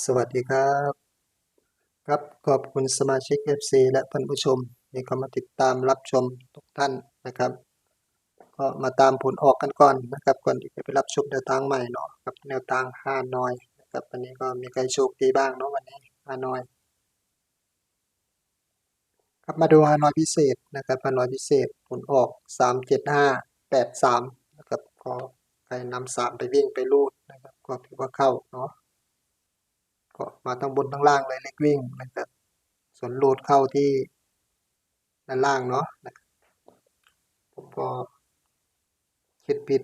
สวัสดีครับ ครับขอบคุณสมาชิก FC และท่านผู้ชมที่เข้ามาติดตามรับชมทุกท่านนะครับ ก็มาตามผลออกกันก่อนนะครับ ก่อนที่จะไปรับชมแนวทางใหม่เนาะกับแนวทางฮานอยนะครับวันนี้ก็มีใครโชคดีบ้างเนาะวันนี้ฮานอย ครับมาดูฮานอยพิเศษนะครับฮานอยพิเศษผลออก37583นะครับก็ใครนำสามไปวิ่งไปรูดนะครับก็ถือว่าเข้าเนาะ ก็มาทั้งบนทั้งล่างเลยเล็กวิ่งนะครับ ส่วนโหลดเข้าที่ด้านล่างเนาะผมก็คิดผิด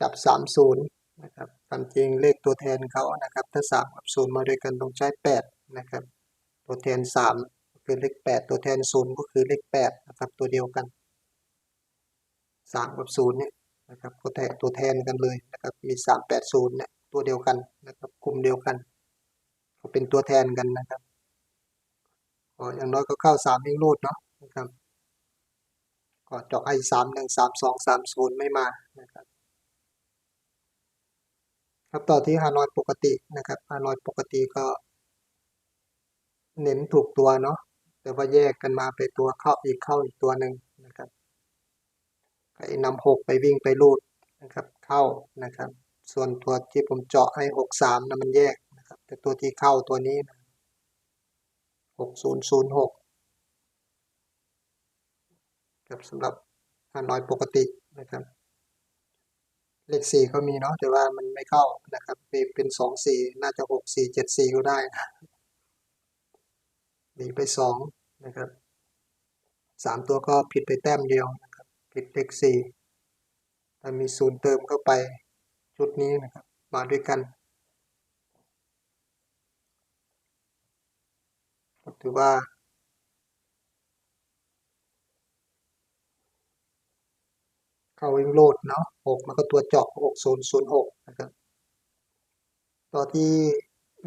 จับสามศูนย์นะครับตามจริงเลขตัวแทนเขานะครับ ถ้าสามกับศูนย์มาด้วยกันต้องใช้แปดนะครับ ตัวแทนสามก็คือเลขแปดตัวแทนศูนย์ก็คือเลขแปดนะครับตัวเดียวกันสามกับศูนย์เนี่ยนะครับก็แทนตัวแทนกันเลยนะครับมีสามแปดศูนย์เนี่ย ตัวเดียวกันนะครับ กลุ่มเดียวกันก็เป็นตัวแทนกันนะครับก็อย่างน้อยก็เข้าสามวิ่งรูดเนาะนะครับก็จาะไอ้สามหนึ่งสามสองสามศูนย์ไม่มานะครับครับต่อที่ฮานอยปกตินะครับฮานอยปกติก็เน้นถูกตัวเนาะแต่ว่าแยกกันมาไปตัวเข้าอีกเข้าอีกตัวหนึ่งนะครับไอ้นำหกไปวิ่งไปรูดนะครับ เข้านะครับ ส่วนตัวที่ผมเจาะให้หกสามนะมันแยกนะครับ แต่ตัวที่เข้าตัวนี้หกศูนย์ศูนย์หกครับสำหรับฮานอยปกตินะครับ เลขสี่ก็มีเนาะแต่ว่ามันไม่เข้านะครับเป็นเป็นสองสี่น่าจะหกสี่เจ็ดสี่ก็ได้นะหนีไปสองนะครับสามตัวก็ผิดไปแต้มเดียวนะครับ ผิดเลขสี่ถ้ามีศูนย์เติมเข้าไป ชุดนี้นะครับมาด้วยกันถือว่า เข้าวิ่งโลดเนาะหกมันก็ตัวเจาะหกศูนย์ศูนย์หกนะครับต่อที่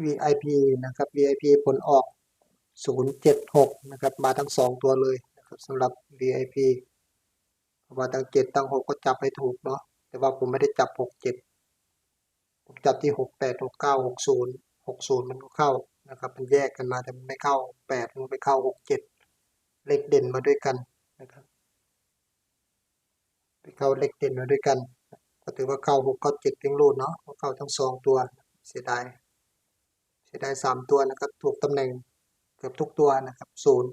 VIP นะครับ VIP ผลออกศูนย์เจ็ดหกนะครับ มาทั้งสองตัวเลยนะครับสำหรับ VIP ว่าตั้งเจ็ดตั้งหกก็จับให้ถูกเนาะแต่ว่าผมไม่ได้จับหกเจ็ด ผมจับที่หกแปดหกเก้าหกศูนย์หกศูนย์มันก็เข้านะครับ มันแยกกันมาแต่มันไม่เข้าแปดมันไปเข้าหกเจ็ดเลขเด่นมาด้วยกันนะครับไปเข้าเลขเด่นมาด้วยกัน ก็ถือว่าเข้าหกเข้าเจ็ดเพียงรูดเนาะเพราะเข้าทั้งสองตัวเสียดายเสียดายสามตัวนะครับถูกตำแหน่งเกือบทุกตัวนะครับศูนย์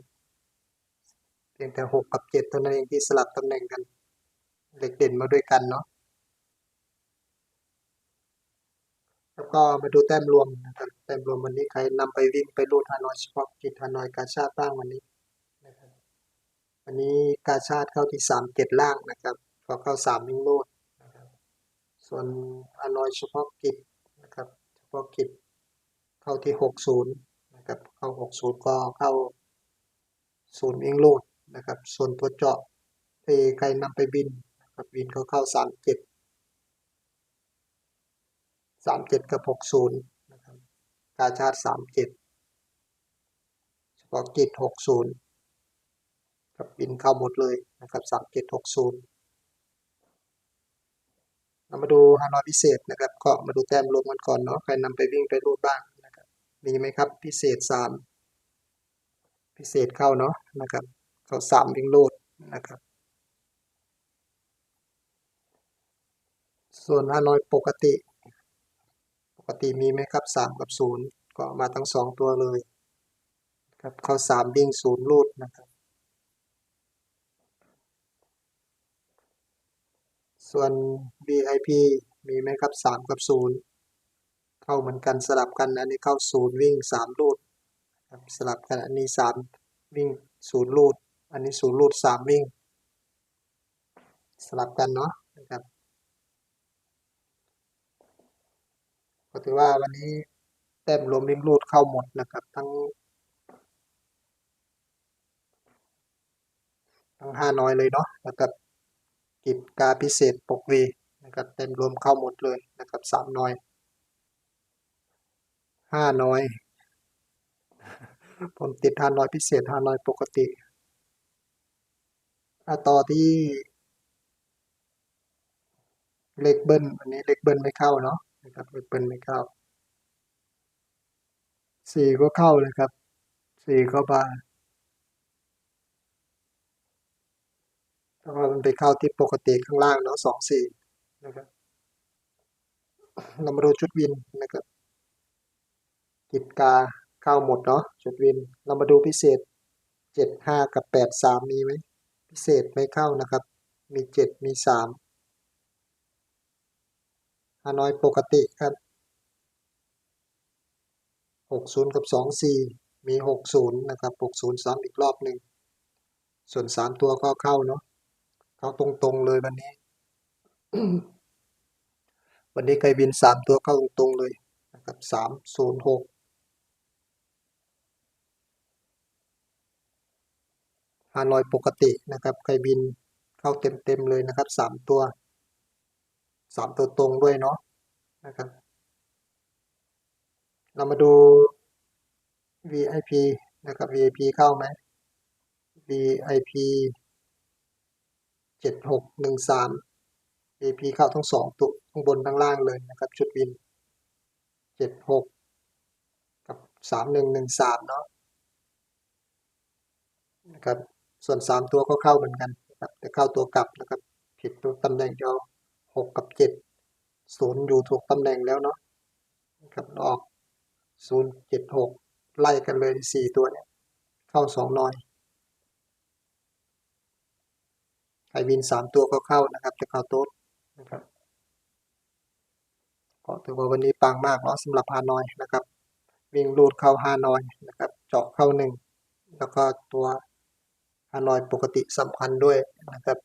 เพียงแต่หกกับเจ็ดเท่านั้นเองที่สลับตำแหน่งกัน เลขเด่นมาด้วยกันเนาะ แล้วก็มาดูแต้มรวมนะครับแต้มรวมวันนี้ใครนำไปวิ่งไปรูดฮานอยเฉพาะกิจฮานอยกาชาติบ้างวันนี้นะครับวันนี้กาชาติเข้าที่สามเจ็ดล่างนะครับก็เข้าสามวิ่งรูดนะครับส่วนฮานอยเฉพาะกิจนะครับเฉพาะกิจเข้าที่หกศูนย์นะครับเข้าหกศูนย์ก็เข้าศูนย์วิ่งรูดนะครับ ส่วนตัวเจาะเอใครนำไปบินนะครับบินเขาเข้าสามเจ็ด สามเจ็ดกับหกศูนย์นะครับกาชาติสามเจ็ดเฉพาะกิจหกศูนย์กับบินเข้าหมดเลยนะครับสามเจ็ดหกศูนย์เรามาดูฮานอยพิเศษนะครับ ก็มาดูแต้มรวมกันก่อนเนาะใครนำไปวิ่งไปรูดบ้างนะครับมีไหมครับพิเศษสามพิเศษเข้าเนาะนะครับเข้าสามวิ่งรูดนะครับ ส่วนฮานอยปกติ ปกติมีไหมครับสามกับศูนย์ก็มาทั้งสองตัวเลยครับเข้าสามวิ่งศูนย์รูดนะครับ ส่วน VIP มีไหมครับสามกับศูนย์เข้าเหมือนกันสลับกันอันนี้เข้าศูนย์วิ่งสามรูดสลับกันอันนี้สามวิ่งศูนย์รูด อันนี้ศูนย์รูดสามวิ่ง สลับกันเนาะนะครับ ก็ถือว่าวันนี้แต้มรวมวิ่งรูดเข้าหมดนะครับ ทั้ง ทั้งห้าน้อยเลยเนาะนะครับกิจกาพิเศษปกวีนะครับเต็มรวมเข้าหมดเลยนะครับสามน้อยห้าน้อย ผมติดห้าน้อยพิเศษห้าน้อยปกติอะต่อที่เลขเบิ้ลอันนี้เลขเบิ้ลไม่เข้าเนาะ นะครับเลขเบิ้ลไม่เข้าสี่ก็เข้าเลยครับสี่เข้าบาแล้วก็มันไปเข้าที่ปกติข้างล่างเนาะสองสี่นะครับเรามาดูชุดวินนะครับกิจกาเข้าหมดเนาะชุดวิน เรามาดูพิเศษเจ็ดห้ากับแปดสามมีไหมพิเศษไม่เข้านะครับ มีเจ็ดมีสาม ฮานอยปกติครับหกศูนย์กับสองสี่มีหกศูนย์นะครับหกศูนย์ซ้ำอีกรอบหนึ่ง ส่วนสามตัวก็เข้าเนาะ เข้าตรงๆเลยวันนี้ วันนี้ไกบินสามตัวเข้าตรงๆเลยนะครับสามศูนย์หกฮานอยปกตินะครับไกบินเข้าเต็มๆเลยนะครับสามตัว สามตัวตรงด้วยเนาะนะครับ เรามาดู VIP นะครับ VIP เข้าไหม VIP เจ็ดหกหนึ่งสาม VIP เข้าทั้งสองตัวข้งบนทั้งล่างเลยนะครับ ชุดวินเจ็ดหกกับสามหนึ่งหนึ่งสามเนาะนะครับ ส่วนสามตัวก็เข้าเหมือนกันนะครับแต่เข้าตัวกลับนะครับ ผิดตัวตำแหน่งเดียว หกกับเจ็ดศูนย์อยู่ถูกตำแหน่งแล้วเนาะนะครับออกศูนย์เจ็ดหกไล่กันเลยสี่ตัวเนี่ย เข้าสองหน่อยไข่บินสามตัวก็เข้านะครับแต่เข้าโต๊ดนะครับก็ถือว่าวันนี้ปังมากเนาะสำหรับฮานอยนะครับ วิ่งลูดเข้าฮานอยนะครับ เจาะเข้าหนึ่งแล้วก็ตัวฮานอยปกติสำคัญด้วยนะครับ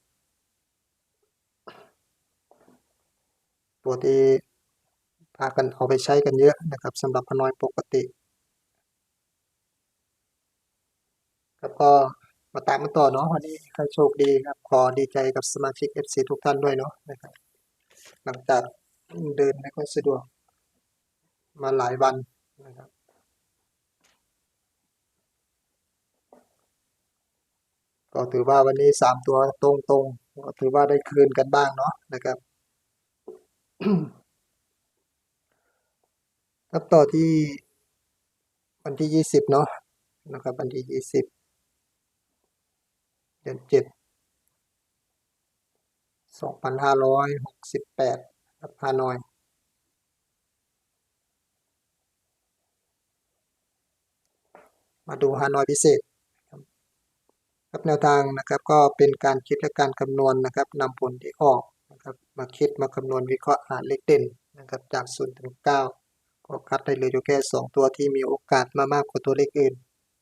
ตัวที่พากันเอาไปใช้กันเยอะนะครับสำหรับฮานอยปกติแล้วก็มาตามกันต่อเนาะวันนี้ใครโชคดีครับ ขอดีใจกับสมาชิก FC ทุกท่านด้วยเนาะนะครับ หลังจากเดินไม่ค่อยสะดวก มาหลายวันนะครับก็ถือว่าวันนี้สามตัวตรงๆก็ถือว่าได้คืนกันบ้างเนาะนะครับ ครับต่อที่วันที่ยี่สิบเนาะนะครับ วันที่ยี่สิบเดือนเจ็ดสองพันห้าร้อยหกสิบแปดครับฮานอยมาดูฮานอยพิเศษครับครับแนวทางนะครับก็เป็นการคิดและการคำนวณนะครับนำผลที่ออก นะครับ มาคิดมาคำนวณวิเคราะห์หาเลขเด่นนะครับ จาก0ถึง9ก็คัดได้เลยอยู่แค่ 2 ตัวที่มีโอกาสมามากกว่าตัวเลขอื่น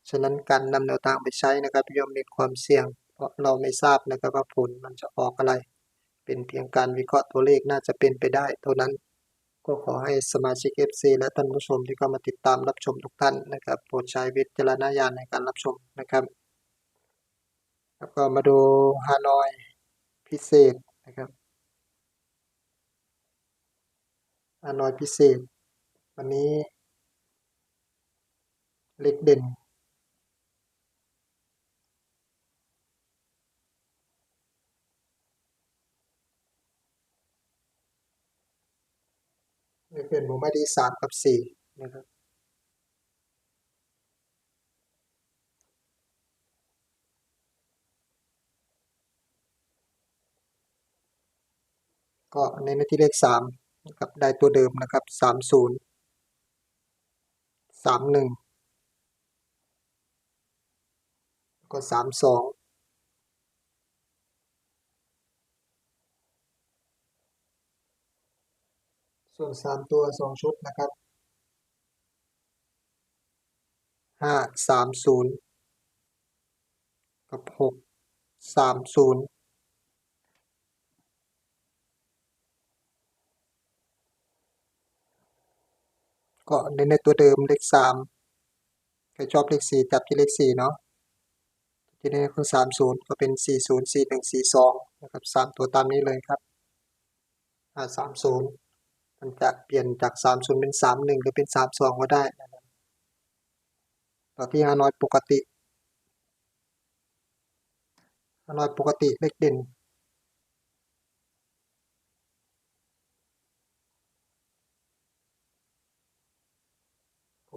ฉะนั้นการนำแนวทางไปใช้นะครับย่อมมีความเสี่ยง เพราะเราไม่ทราบนะครับว่าผลมันจะออกอะไร เป็นเพียงการวิเคราะห์ตัวเลขน่าจะเป็นไปได้เท่านั้น ก็ขอให้สมาชิก FC และท่านผู้ชมที่เข้ามาติดตามรับชมทุกท่านนะครับโปรดใช้วิจารณญาณในการรับชมนะครับแล้วก็มาดูฮานอยพิเศษนะครับ ฮานอยพิเศษ วันนี้เลขเด่น เลขเด่นผมไม่ได้สามกับสี่นะครับก็ในนที่เลขสาม นะครับได้ตัวเดิมนะครับสามศูนย์สามหนึ่งก็สามสองส่วนสามตัวสองชุดนะครับห้าสามศูนย์กับหกสามศูนย์ ก็เน้นในตัวเดิมเลขสามใครชอบเลขสี่จับที่เลขสี่เนาะที่นี่คือสามศูนย์ก็เป็นสี่ศูนย์สี่หนึ่งสี่สองนะครับสามตัวตามนี้เลยครับอ่าสามศูนย์มันจะเปลี่ยนจากสามศูนย์เป็นสามหนึ่งหรือเป็นสามสองก็ได้นะครับต่อที่ฮานอยปกติฮานอยปกติเลขเด่น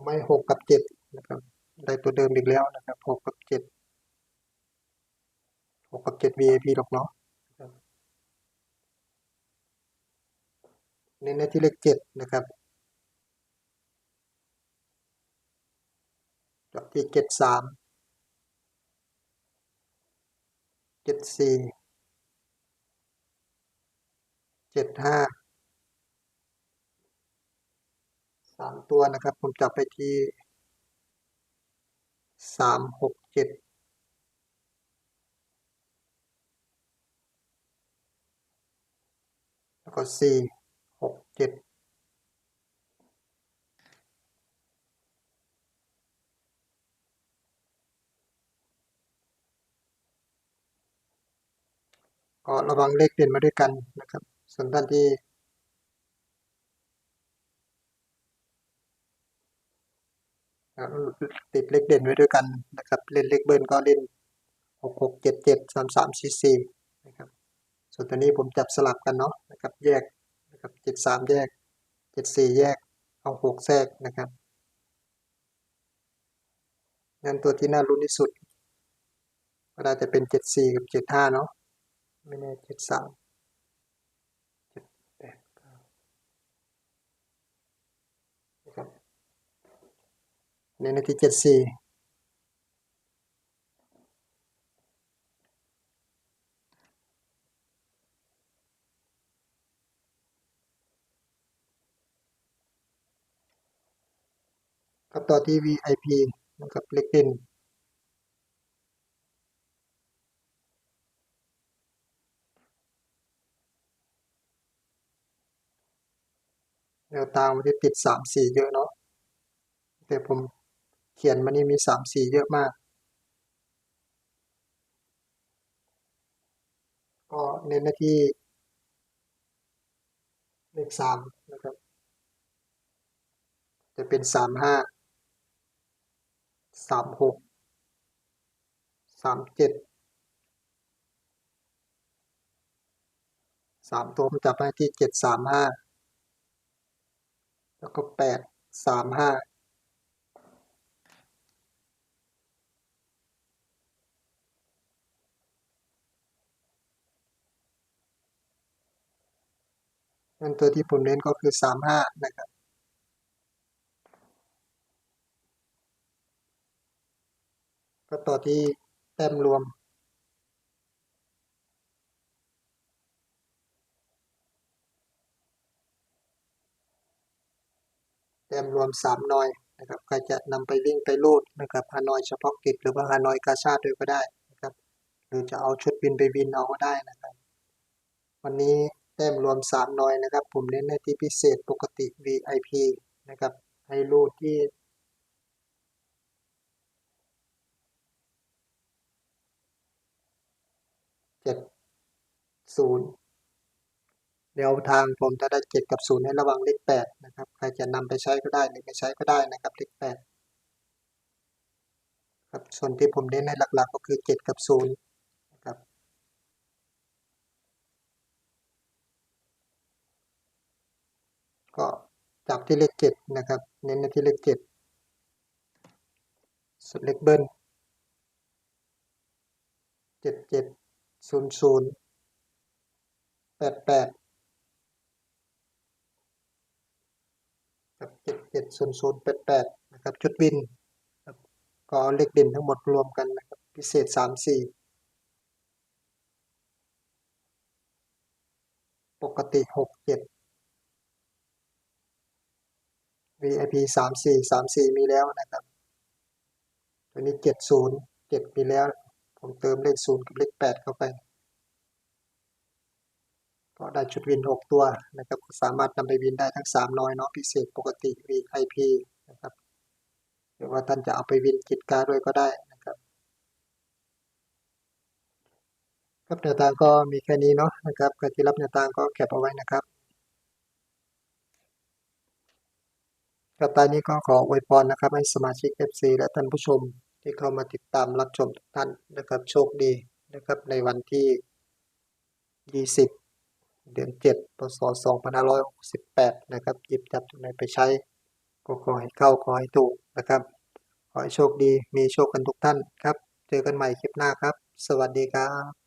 ผมผมให้หกกับเจ็ดนะครับ ได้ตัวเดิมอีกแล้วนะครับหกกับเจ็ดหกกับเจ็ด VIP หรอกเนาะเน้นในที่เลขเจ็ดนะครับจบที่เจ็ดสามเจ็ดสี่เจ็ดห้าสาม ตัวนะครับ ผมจับไปที่สามหกเจ็ดแล้วก็สี่หกเจ็ดก็ระวังเลขเด่นมาด้วยกันนะครับ ส่วนท่านที่ ติดเลขเด่นไว้ด้วยกันนะครับ เล่นเลขเบิ้ลก็เล่นหกหกเจ็ดเจ็ดสามสามสี่สี่นะครับ ส่วนตัวนี้ผมจับสลับกันเนาะนะครับ แยกนะครับเจ็ดสามแยกเจ็ดสี่แยก เอาหกแทรกนะครับงั้นตัวที่น่ารุ้นที่สุด ก็น่าจะเป็นเจ็ดสี่กับเจ็ดห้าเนาะ ไม่แน่เจ็ดสามเจ็ดแปดเก้านะครับ ในนาทีเจ็ดสี่ครับต่อที่ VIP นะครับเล็กเด่นแนวทามันจะติดสามสี่เยอะเนาะแต่ผม เขียนมานี่มีสามสีเยอะมาก ก็เน้นหน้าที่เลขสามนะครับ จะเป็นสามห้าสามหกสามเจ็ดสามตัวผมจับให้ที่เจ็ดสามห้าแล้วก็แปดสามห้า นั่นตัวที่ผมเน้นก็คือสามห้านะครับ ก็ต่อที่แต้มรวม แต้มรวมสามนอยนะครับใครจะนำไปวิ่งไปรูดนะครับฮานอยเฉพาะกิจหรือว่าฮานอยกาชาด้วยก็ได้นะครับ หรือจะเอาชุดบินไปบินเอาก็ได้นะครับ วันนี้ ต้มรวมสามนอยนะครับ ผมเน้นในที่พิเศษปกติ VIP นะครับให้รูดที่เจ็ดศูนย์แนวทางผมจะได้เจ็ดกับศูนย์ให้ระวังเลขแปดนะครับ ใครจะนำไปใช้ก็ได้หรือไม่ใช้ก็ได้นะครับเลขแปดครับส่วนที่ผมเน้นให้หลักๆ ก็คือเจ็ดกับศูนย์นะครับ ก็จับที่เลขเจ็ดนะครับ เน้นที่เลขเจ็ดส่วนเลขเบิ้ลเจ็ดเจ็ดศูนย์ศูนย์แปดแปดครับเจ็ดเจ็ดศูนย์ศูนย์แปดแปดนะครับชุดวินก็เอาเลขเด่นทั้งหมดรวมกันนะครับพิเศษสามสี่ปกติหกเจ็ด VIP สามสี่สามสี่มีแล้วนะครับตัวนี้เจ็ดศูนย์เจ็ดมีแล้ว ผมเติมเลขศูนย์กับเลขแปดเข้าไป ก็ได้ชุดวินหกตัวนะครับสามารถนำไปวินได้ทั้งสามน้อยเนาะพิเศษปกติ VIP นะครับหรือว่าท่านจะเอาไปวินกิจการด้วยก็ได้นะครับครับแนวทางก็มีแค่นี้เนาะนะครับใครที่รับแนวทางก็แคปเอาไว้นะครับ ครับตอนนี้ก็ขออวยพรนะครับให้สมาชิก FC และท่านผู้ชมที่เข้ามาติดตามรับชมทุกท่านนะครับโชคดีนะครับในวันที่ 20 เดือน 7 พศ 2568 นะครับหยิบจับตรงไหนไปใช้ ก็ขอให้เข้าขอให้ถูกนะครับ ขอให้โชคดีมีโชคกันทุกท่านครับ เจอกันใหม่คลิปหน้าครับ สวัสดีครับ